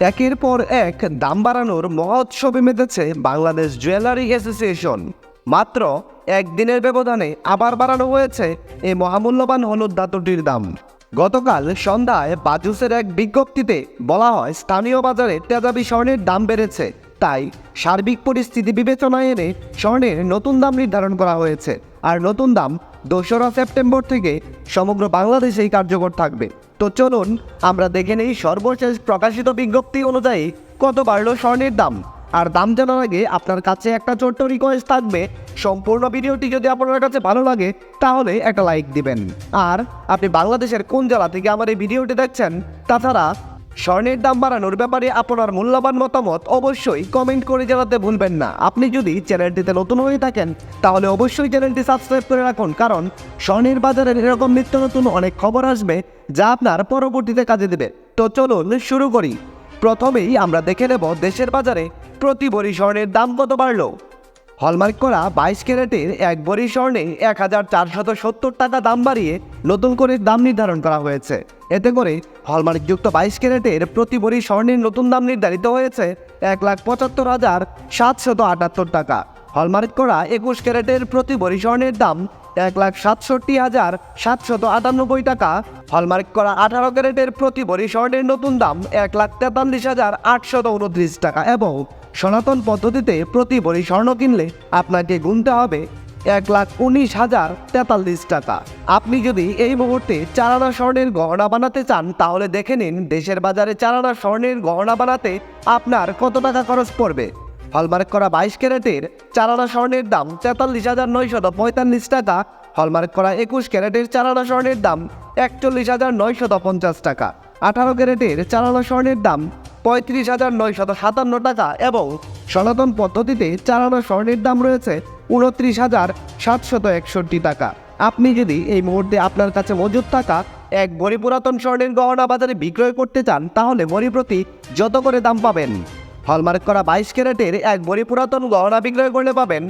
একের পর এক দাম বাড়ানোর মহোৎসবে মেতেছে বাংলাদেশ জুয়েলারি অ্যাসোসিয়েশন। মাত্র একদিনের ব্যবধানে আবার বাড়ানো হয়েছে এই মহামূল্যবান হলুদ ধাতুটির দাম। গতকাল সন্ধ্যায় বাজুসের এক বিজ্ঞপ্তিতে বলা হয় স্থানীয় বাজারে তেজাবি স্বর্ণের দাম বেড়েছে। তাই সার্বিক পরিস্থিতি বিবেচনায় এনে স্বর্ণের নতুন দাম নির্ধারণ করা হয়েছে। আর নতুন দাম দোসরা সেপ্টেম্বর থেকে সমগ্র বাংলাদেশেই কার্যকর থাকবে। তো চলুন, আমরা দেখে নেই সর্বশেষ প্রকাশিত বিজ্ঞপ্তি অনুযায়ী কত বাড়লো স্বর্ণের দাম। আর দাম জানার আগে আপনার কাছে একটা ছোট্ট রিকোয়েস্ট থাকবে। সম্পূর্ণ ভিডিওটি যদি আপনার কাছে ভালো লাগে, তাহলে একটা লাইক দিবেন। আর আপনি বাংলাদেশের কোন জেলা থেকে আমার এই ভিডিওটি দেখছেন, তাছাড়া স্বর্ণের দাম বাড়ানোর ব্যাপারে আপনার মূল্যবান মতামত অবশ্যই কমেন্ট করে জানাতে ভুলবেন না। আপনি যদি চ্যানেলটিতে নতুন হয়ে থাকেন, তাহলে অবশ্যই চ্যানেলটি সাবস্ক্রাইব করে রাখুন, কারণ স্বর্ণের বাজারের এরকম নিত্য নতুন অনেক খবর আসবে যা আপনার পরবর্তীতে কাজে দেবে। তো চলুন শুরু করি। প্রথমেই আমরা দেখে নেব দেশের বাজারে প্রতি ভরি স্বর্ণের দাম কত বাড়লো। হলমার্ক করা বাইশ ক্যারেটের এক ভরি স্বর্ণে এক হাজার চারশত সত্তর টাকা দাম বাড়িয়ে নতুন করে দাম নির্ধারণ করা হয়েছে। এতে করে হলমার্কযুক্ত বাইশ ক্যারেটের প্রতি ভরি স্বর্ণের নতুন দাম নির্ধারিত হয়েছে এক লাখ পঁচাত্তর হাজার সাতশত আটাত্তর টাকা। হলমার্ক করা একুশ ক্যারেটের প্রতি ভরি স্বর্ণের দাম এক লাখ সাতষট্টি হাজার সাতশত আটানব্বই টাকা। হলমার্ক করা আঠারো ক্যারেটের প্রতি ভরি স্বর্ণের নতুন দাম এক লাখ তেতাল্লিশ হাজার আটশত উনত্রিশ টাকা এবং সনাতন পদ্ধতিতে প্রতি ভরি স্বর্ণ কিনলে আপনাকে গুনতে হবে এক লাখ উনিশ হাজার তেতাল্লিশ টাকা। আপনি যদি এই মুহূর্তে চারানা স্বর্ণের গহনা বানাতে চান, তাহলে দেখে নিন দেশের বাজারে চারানা স্বর্ণের গহনা বানাতে আপনার কত টাকা খরচ পড়বে। হলমার্ক করা বাইশ ক্যারেটের চারানা স্বর্ণের দাম তেতাল্লিশ হাজার নয়শত পঁয়তাল্লিশ টাকা। হলমার্ক করা একুশ ক্যারেটের চারানা স্বর্ণের দাম একচল্লিশ হাজার নয়শত পঞ্চাশ টাকা। আঠারো ক্যারেটের চারানা স্বর্ণের দাম পঁয়ত্রিশ হাজার নয়শত সাতান্ন টাকা এবং সনাতন পদ্ধতিতে চারানা স্বর্ণের দাম রয়েছে উনত্রিশ হাজার সাতশত একষট্টি টাকা। আপনি যদি এই মুহূর্তে আপনার কাছে মজুদ থাকা এক বড়ি পুরাতন স্বর্ণের গহনা বাজারে বিক্রয় করতে চান, তাহলে বড়ি প্রতি যত করে দাম পাবেন? হলমার্ক করা বাইশ ক্যারেটের এক বড়ি পুরাতন গহনা বিক্রয় করলে পাবেন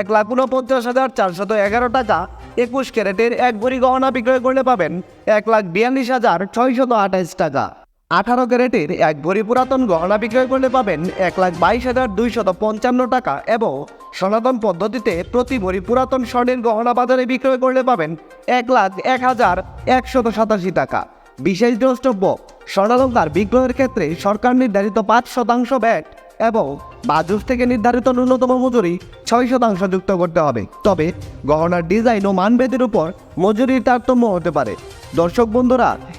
এক লাখ উনপঞ্চাশ হাজার চারশত এগারো টাকা। একুশ ক্যারেটের এক বড়ি গহনা বিক্রয় করলে পাবেন এক লাখ বিয়াল্লিশ হাজার ছয়শত আঠাইশ টাকা। আঠারো ক্যারেটের এক ভরি পুরাতন গহনা বিক্রয় করলে পাবেন এক লাখ বাইশ হাজার দুইশত পঞ্চান্ন টাকা এবং সনাতন পদ্ধতিতে প্রতি ভরি পুরাতন স্বর্ণের গহনা বাজারে বিক্রয় করলে পাবেন এক লাখ এক হাজার একশত সাতাশি টাকা। বিশেষ দ্রষ্টব্য, স্বর্ণালঙ্কার বিক্রয়ের ক্ষেত্রে সরকার নির্ধারিত পাঁচ শতাংশ ব্যাট এবং বাজুস থেকে নির্ধারিত ন্যূনতম মজুরি ছয় শতাংশ যুক্ত করতে হবে। তবে গহনার ডিজাইন ও মানভেদের উপর মজুরির তারতম্য হতে পারে। দর্শক বন্ধুরা